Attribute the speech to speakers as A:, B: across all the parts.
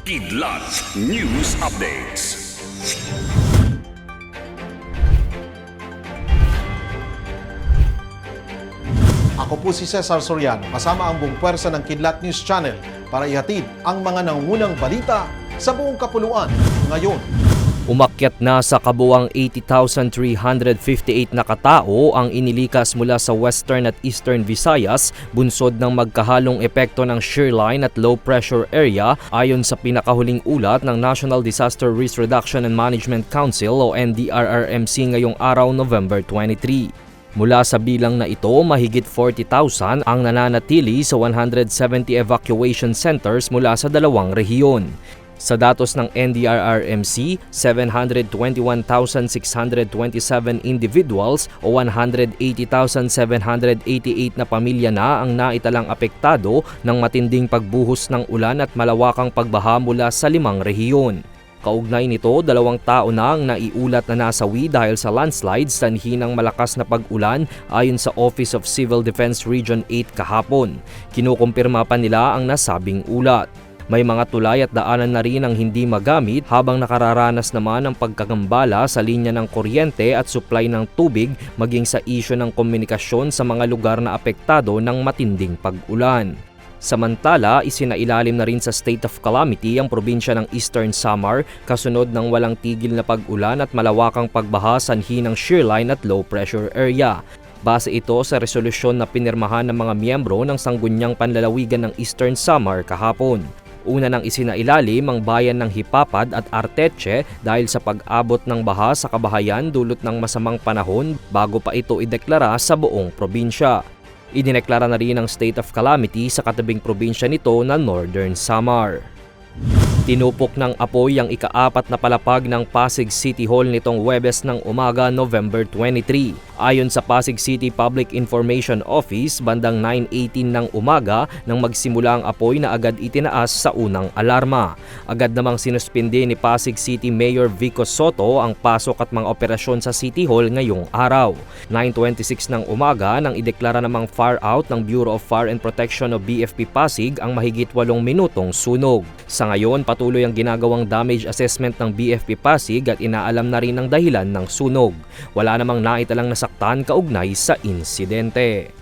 A: Kidlat News Updates.
B: Ako po si Cesar Soriano, kasama ang buong pwersa ng Kidlat News Channel para ihatid ang mga nangungunang balita sa buong kapuluan ngayon.
C: Umakyat na sa kabuang 80,358 na katao ang inilikas mula sa Western at Eastern Visayas bunsod ng magkahalong epekto ng shear line at low pressure area ayon sa pinakahuling ulat ng National Disaster Risk Reduction and Management Council o NDRRMC ngayong araw November 23. Mula sa bilang na ito, mahigit 40,000 ang nananatili sa 170 evacuation centers mula sa dalawang rehiyon. Sa datos ng NDRRMC, 721,627 individuals o 180,788 na pamilya na ang naitalang apektado ng matinding pagbuhos ng ulan at malawakang pagbaha mula sa limang rehiyon. Kaugnay nito, dalawang tao na ang naiulat na nasawi dahil sa landslides sanhi ng malakas na pag-ulan ayon sa Office of Civil Defense Region 8 kahapon. Kinukumpirma pa nila ang nasabing ulat. May mga tulay at daanan na rin ang hindi magamit habang nakararanas naman ng pagkagambala sa linya ng kuryente at supply ng tubig maging sa isyo ng komunikasyon sa mga lugar na apektado ng matinding pag-ulan. Samantala, isinailalim na rin sa state of calamity ang probinsya ng Eastern Samar kasunod ng walang tigil na pag-ulan at malawakang pagbaha sanhi ng shear line at low pressure area. Base ito sa resolusyon na pinirmahan ng mga miyembro ng Sanggunyang Panlalawigan ng Eastern Samar kahapon. Una nang isinailalim ang bayan ng Hipapad at Arteche dahil sa pag-abot ng baha sa kabahayan dulot ng masamang panahon bago pa ito ideklara sa buong probinsya. Idineklara na rin ang state of calamity sa katabing probinsya nito na Northern Samar. Tinupok ng apoy ang ikaapat na palapag ng Pasig City Hall nitong Webes ng umaga November 23. Ayon sa Pasig City Public Information Office, bandang 9.18 ng umaga nang magsimula ang apoy na agad itinaas sa unang alarma. Agad namang sinuspindi ni Pasig City Mayor Vico Soto ang pasok at mga operasyon sa City Hall ngayong araw. 9.26 ng umaga nang ideklara namang fire out ng Bureau of Fire and Protection o BFP Pasig ang mahigit 8 minutong sunog. Sa ngayon, patuloy ang ginagawang damage assessment ng BFP Pasig at inaalam na rin ang dahilan ng sunog. Wala namang naitalang nasaktan kaugnay sa insidente.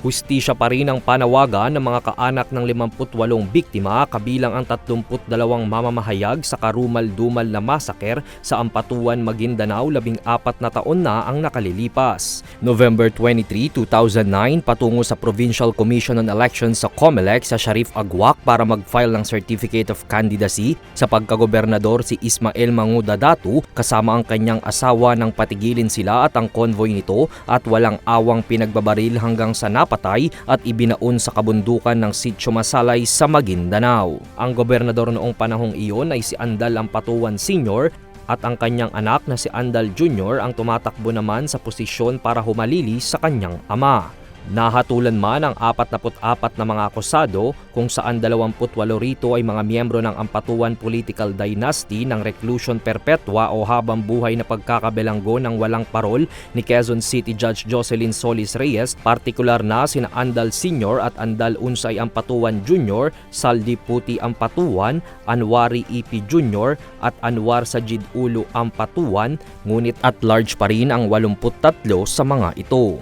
C: Hustisya pa rin ang panawagan ng mga kaanak ng 58 biktima kabilang ang 32 mamamahayag sa karumal-dumal na masaker sa Ampatuan, Maguindanao labing apat na taon na ang nakalilipas. November 23, 2009 patungo sa Provincial Commission on Elections sa COMELEC sa Sharif Agwak para mag-file ng Certificate of Candidacy sa pagkagobernador si Ismael Manguda Datu kasama ang kanyang asawa nang patigilin sila at ang convoy nito at walang awang pinagbabaril hanggang sa napatay at ibinaon sa kabundukan ng Sitio Masalay sa Maguindanao. Ang gobernador noong panahong iyon ay si Andal Ampatuan Sr. at ang kanyang anak na si Andal Jr. ang tumatakbo naman sa posisyon para humalili sa kanyang ama. Nahatulan man ang 44 na mga akusado kung saan 28 rito ay mga miyembro ng Ampatuan Political Dynasty ng Reclusion Perpetua o habang buhay na pagkakabilanggo ng walang parol ni Quezon City Judge Jocelyn Solis Reyes, partikular na sina Andal Sr. at Andal Unsay Ampatuan Jr., Saldi Puti Ampatuan, Anwari EP Jr. at Anwar Sajid Ulo Ampatuan, ngunit at large pa rin ang 83 sa mga ito.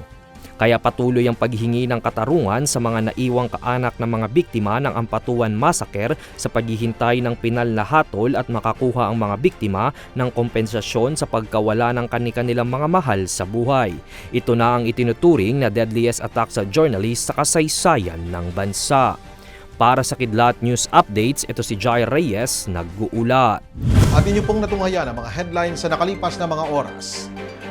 C: Kaya patuloy ang paghingi ng katarungan sa mga naiwang kaanak ng mga biktima ng Ampatuan Massacre sa paghihintay ng pinal na hatol at makakuha ang mga biktima ng kompensasyon sa pagkawala ng kanilang mga mahal sa buhay. Ito na ang itinuturing na deadliest attack sa journalist sa kasaysayan ng bansa. Para sa Kidlat News Updates, ito si Jai Reyes, nag-uulat.
B: At inyo pong natunghayan ang mga headlines sa nakalipas na mga oras.